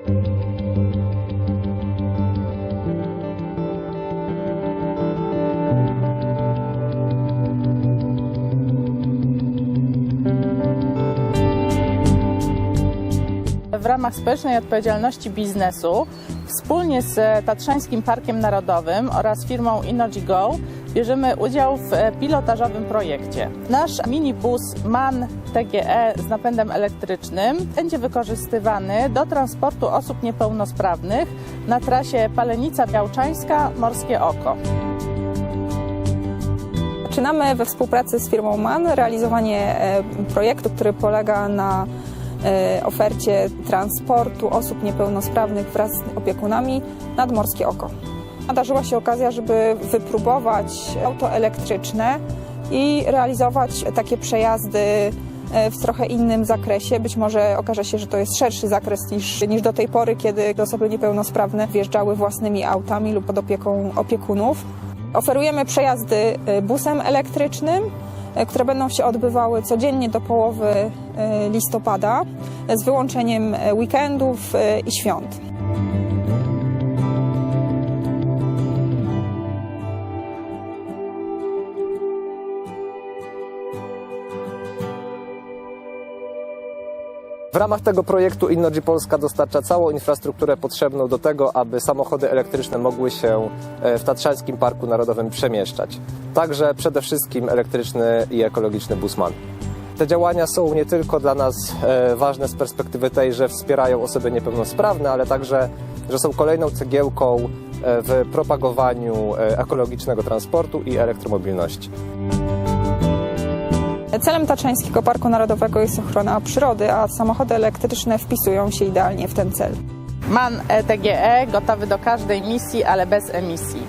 W ramach społecznej odpowiedzialności biznesu wspólnie z Tatrzańskim Parkiem Narodowym oraz firmą InnoGo bierzemy udział w e, pilotażowym projekcie. Nasz minibus MAN TGE z napędem elektrycznym będzie wykorzystywany do transportu osób niepełnosprawnych na trasie Palenica-Białczańska-Morskie Oko. Zaczynamy we współpracy z firmą MAN realizowanie e, projektu, który polega na e, ofercie transportu osób niepełnosprawnych wraz z opiekunami nad Morskie Oko. Nadarzyła się okazja, żeby wypróbować auto elektryczne i realizować takie przejazdy e, w trochę innym zakresie. Być może okaże się, że to jest szerszy zakres niż, niż do tej pory, kiedy osoby niepełnosprawne wjeżdżały własnymi autami lub pod opieką opiekunów. Oferujemy przejazdy y, busem elektrycznym, które będą się odbywały codziennie do połowy y, listopada z wyłączeniem weekendów i świąt. W ramach tego projektu Innogy Polska dostarcza całą infrastrukturę potrzebną do tego, aby samochody elektryczne mogły się e, w Tatrzańskim Parku Narodowym przemieszczać. Także przede wszystkim elektryczny i ekologiczny busman. Te działania są nie tylko dla nas e, ważne z perspektywy tej, że wspierają osoby niepełnosprawne, ale także, że są kolejną cegiełką e, w propagowaniu ekologicznego transportu i elektromobilności. Celem Tatrzańskiego Parku Narodowego jest ochrona przyrody, a samochody elektryczne wpisują się idealnie w ten cel. MAN ETGE gotowy do każdej misji, ale bez emisji.